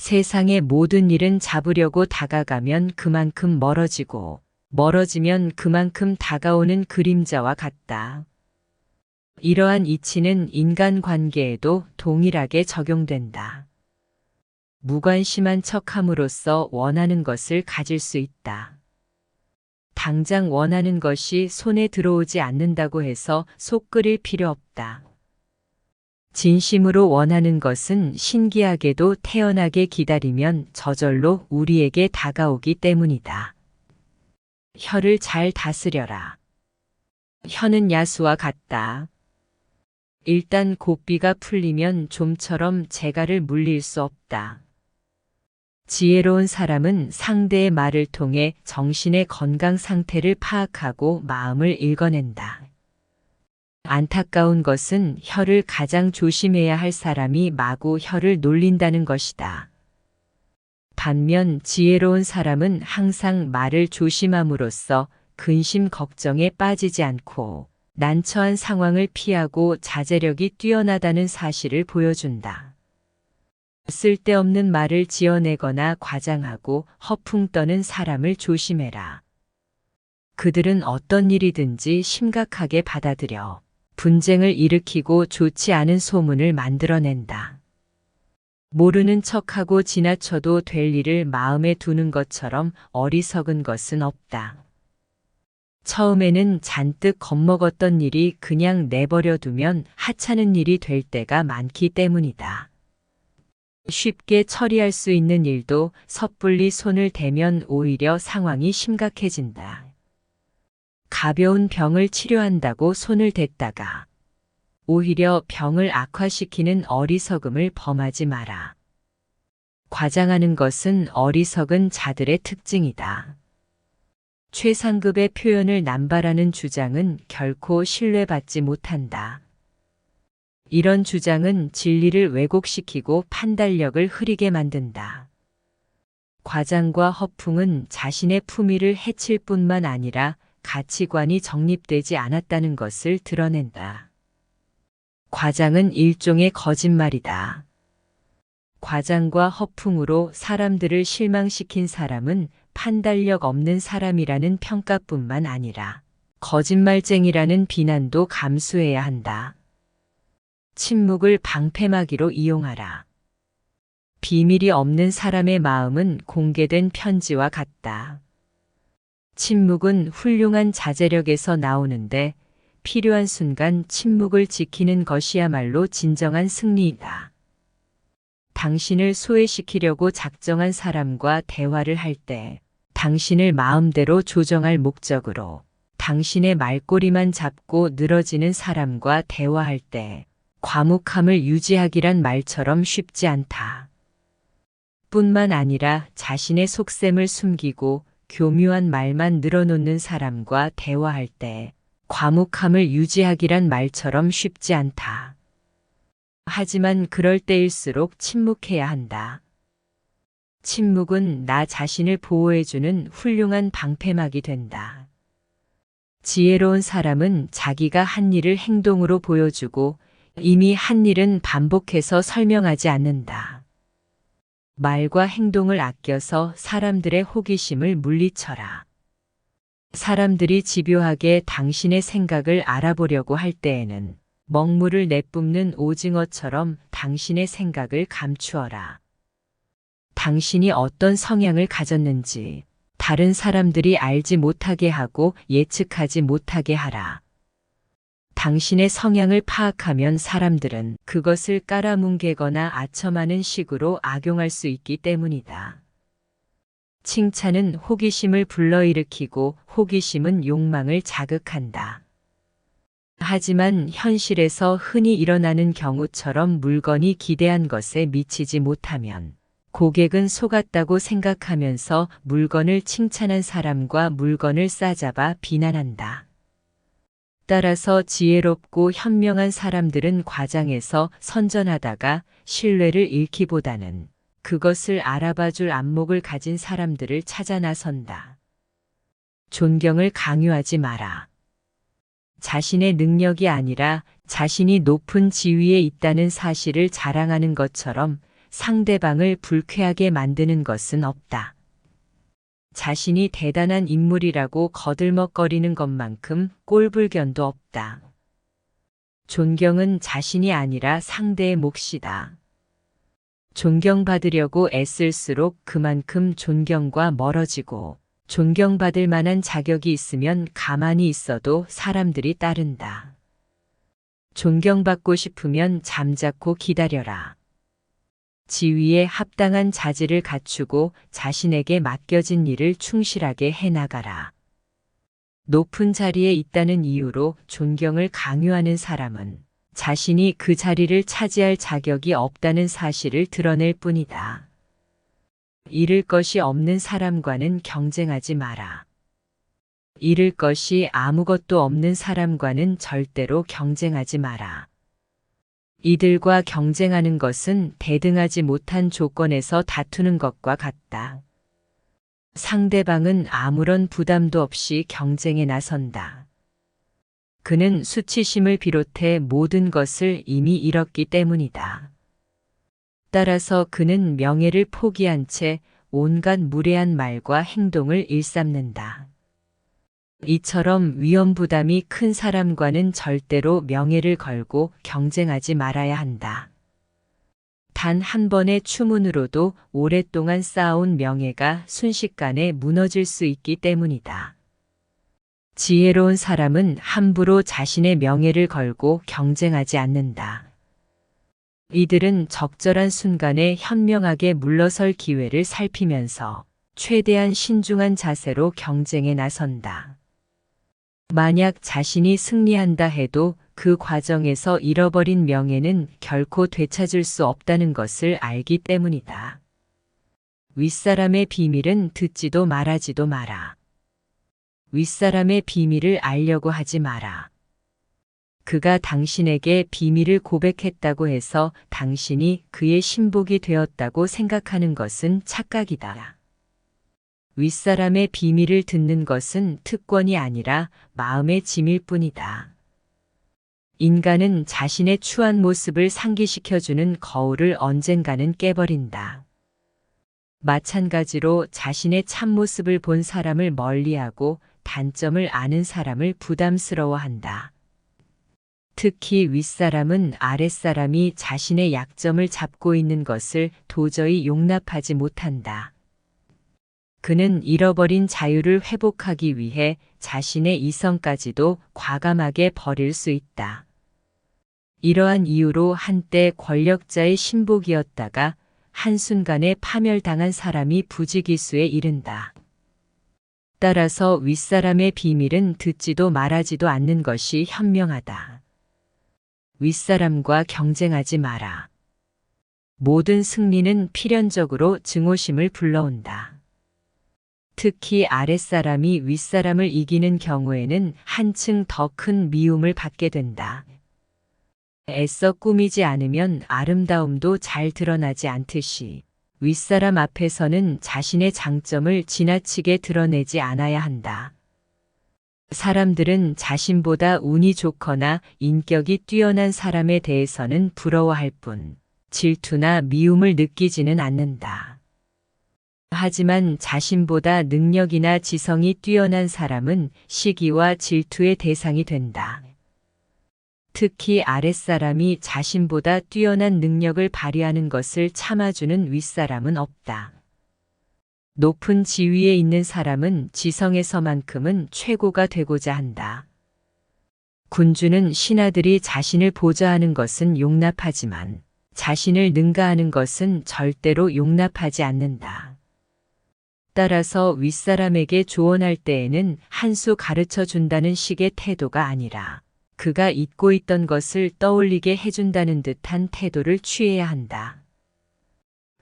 세상의 모든 일은 잡으려고 다가가면 그만큼 멀어지고 멀어지면 그만큼 다가오는 그림자와 같다. 이러한 이치는 인간 관계에도 동일하게 적용된다. 무관심한 척 함으로써 원하는 것을 가질 수 있다. 당장 원하는 것이 손에 들어오지 않는다고 해서 속 끓일 필요 없다. 진심으로 원하는 것은 신기하게도 태연하게 기다리면 저절로 우리에게 다가오기 때문이다. 혀를 잘 다스려라. 혀는 야수와 같다. 일단 고삐가 풀리면 좀처럼 재갈을 물릴 수 없다. 지혜로운 사람은 상대의 말을 통해 정신의 건강 상태를 파악하고 마음을 읽어낸다. 안타까운 것은 혀를 가장 조심해야 할 사람이 마구 혀를 놀린다는 것이다. 반면 지혜로운 사람은 항상 말을 조심함으로써 근심 걱정에 빠지지 않고 난처한 상황을 피하고 자제력이 뛰어나다는 사실을 보여준다. 쓸데없는 말을 지어내거나 과장하고 허풍 떠는 사람을 조심해라. 그들은 어떤 일이든지 심각하게 받아들여 분쟁을 일으키고 좋지 않은 소문을 만들어낸다. 모르는 척하고 지나쳐도 될 일을 마음에 두는 것처럼 어리석은 것은 없다. 처음에는 잔뜩 겁먹었던 일이 그냥 내버려 두면 하찮은 일이 될 때가 많기 때문이다. 쉽게 처리할 수 있는 일도 섣불리 손을 대면 오히려 상황이 심각해진다. 가벼운 병을 치료한다고 손을 댔다가 오히려 병을 악화시키는 어리석음을 범하지 마라. 과장하는 것은 어리석은 자들의 특징이다. 최상급의 표현을 남발하는 주장은 결코 신뢰받지 못한다. 이런 주장은 진리를 왜곡시키고 판단력을 흐리게 만든다. 과장과 허풍은 자신의 품위를 해칠 뿐만 아니라 가치관이 정립되지 않았다는 것을 드러낸다. 과장은 일종의 거짓말이다. 과장과 허풍으로 사람들을 실망시킨 사람은 판단력 없는 사람이라는 평가뿐만 아니라 거짓말쟁이라는 비난도 감수해야 한다. 침묵을 방패막이로 이용하라. 비밀이 없는 사람의 마음은 공개된 편지와 같다. 침묵은 훌륭한 자제력에서 나오는데 필요한 순간 침묵을 지키는 것이야말로 진정한 승리이다. 당신을 소외시키려고 작정한 사람과 대화를 할 때 당신을 마음대로 조정할 목적으로 당신의 말꼬리만 잡고 늘어지는 사람과 대화할 때 과묵함을 유지하기란 말처럼 쉽지 않다. 뿐만 아니라 자신의 속셈을 숨기고 교묘한 말만 늘어놓는 사람과 대화할 때 과묵함을 유지하기란 말처럼 쉽지 않다. 하지만 그럴 때일수록 침묵해야 한다. 침묵은 나 자신을 보호해주는 훌륭한 방패막이 된다. 지혜로운 사람은 자기가 한 일을 행동으로 보여주고 이미 한 일은 반복해서 설명하지 않는다. 말과 행동을 아껴서 사람들의 호기심을 물리쳐라. 사람들이 집요하게 당신의 생각을 알아보려고 할 때에는 먹물을 내뿜는 오징어처럼 당신의 생각을 감추어라. 당신이 어떤 성향을 가졌는지 다른 사람들이 알지 못하게 하고 예측하지 못하게 하라. 당신의 성향을 파악하면 사람들은 그것을 깔아뭉개거나 아첨하는 식으로 악용할 수 있기 때문이다. 칭찬은 호기심을 불러일으키고 호기심은 욕망을 자극한다. 하지만 현실에서 흔히 일어나는 경우처럼 물건이 기대한 것에 미치지 못하면 고객은 속았다고 생각하면서 물건을 칭찬한 사람과 물건을 싸잡아 비난한다. 따라서 지혜롭고 현명한 사람들은 과장해서 선전하다가 신뢰를 잃기보다는 그것을 알아봐 줄 안목을 가진 사람들을 찾아 나선다. 존경을 강요하지 마라. 자신의 능력이 아니라 자신이 높은 지위에 있다는 사실을 자랑하는 것처럼 상대방을 불쾌하게 만드는 것은 없다. 자신이 대단한 인물이라고 거들먹거리는 것만큼 꼴불견도 없다. 존경은 자신이 아니라 상대의 몫이다. 존경받으려고 애쓸수록 그만큼 존경과 멀어지고 존경받을 만한 자격이 있으면 가만히 있어도 사람들이 따른다. 존경받고 싶으면 잠자코 기다려라. 지위에 합당한 자질을 갖추고 자신에게 맡겨진 일을 충실하게 해나가라. 높은 자리에 있다는 이유로 존경을 강요하는 사람은 자신이 그 자리를 차지할 자격이 없다는 사실을 드러낼 뿐이다. 잃을 것이 없는 사람과는 경쟁하지 마라. 잃을 것이 아무것도 없는 사람과는 절대로 경쟁하지 마라. 이들과 경쟁하는 것은 대등하지 못한 조건에서 다투는 것과 같다. 상대방은 아무런 부담도 없이 경쟁에 나선다. 그는 수치심을 비롯해 모든 것을 이미 잃었기 때문이다. 따라서 그는 명예를 포기한 채 온갖 무례한 말과 행동을 일삼는다. 이처럼 위험 부담이 큰 사람과는 절대로 명예를 걸고 경쟁하지 말아야 한다. 단 한 번의 추문으로도 오랫동안 쌓아온 명예가 순식간에 무너질 수 있기 때문이다. 지혜로운 사람은 함부로 자신의 명예를 걸고 경쟁하지 않는다. 이들은 적절한 순간에 현명하게 물러설 기회를 살피면서 최대한 신중한 자세로 경쟁에 나선다. 만약 자신이 승리한다 해도 그 과정에서 잃어버린 명예는 결코 되찾을 수 없다는 것을 알기 때문이다. 윗사람의 비밀은 듣지도 말하지도 마라. 윗사람의 비밀을 알려고 하지 마라. 그가 당신에게 비밀을 고백했다고 해서 당신이 그의 신복이 되었다고 생각하는 것은 착각이다. 윗사람의 비밀을 듣는 것은 특권이 아니라 마음의 짐일 뿐이다. 인간은 자신의 추한 모습을 상기시켜주는 거울을 언젠가는 깨버린다. 마찬가지로 자신의 참모습을 본 사람을 멀리하고 단점을 아는 사람을 부담스러워한다. 특히 윗사람은 아랫사람이 자신의 약점을 잡고 있는 것을 도저히 용납하지 못한다. 그는 잃어버린 자유를 회복하기 위해 자신의 이성까지도 과감하게 버릴 수 있다. 이러한 이유로 한때 권력자의 신복이었다가 한순간에 파멸당한 사람이 부지기수에 이른다. 따라서 윗사람의 비밀은 듣지도 말하지도 않는 것이 현명하다. 윗사람과 경쟁하지 마라. 모든 승리는 필연적으로 증오심을 불러온다. 특히 아랫사람이 윗사람을 이기는 경우에는 한층 더 큰 미움을 받게 된다. 애써 꾸미지 않으면 아름다움도 잘 드러나지 않듯이 윗사람 앞에서는 자신의 장점을 지나치게 드러내지 않아야 한다. 사람들은 자신보다 운이 좋거나 인격이 뛰어난 사람에 대해서는 부러워할 뿐 질투나 미움을 느끼지는 않는다. 하지만 자신보다 능력이나 지성이 뛰어난 사람은 시기와 질투의 대상이 된다. 특히 아랫사람이 자신보다 뛰어난 능력을 발휘하는 것을 참아주는 윗사람은 없다. 높은 지위에 있는 사람은 지성에서만큼은 최고가 되고자 한다. 군주는 신하들이 자신을 보좌하는 것은 용납하지만 자신을 능가하는 것은 절대로 용납하지 않는다. 따라서 윗사람에게 조언할 때에는 한 수 가르쳐 준다는 식의 태도가 아니라 그가 잊고 있던 것을 떠올리게 해준다는 듯한 태도를 취해야 한다.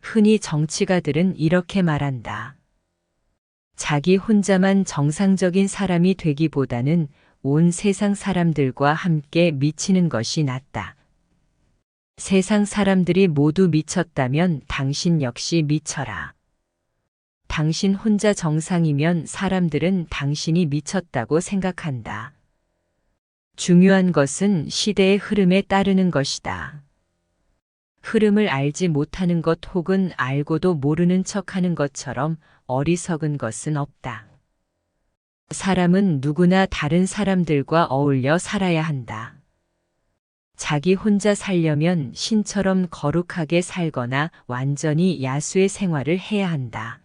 흔히 정치가들은 이렇게 말한다. 자기 혼자만 정상적인 사람이 되기보다는 온 세상 사람들과 함께 미치는 것이 낫다. 세상 사람들이 모두 미쳤다면 당신 역시 미쳐라. 당신 혼자 정상이면 사람들은 당신이 미쳤다고 생각한다. 중요한 것은 시대의 흐름에 따르는 것이다. 흐름을 알지 못하는 것 혹은 알고도 모르는 척 하는 것처럼 어리석은 것은 없다. 사람은 누구나 다른 사람들과 어울려 살아야 한다. 자기 혼자 살려면 신처럼 거룩하게 살거나 완전히 야수의 생활을 해야 한다.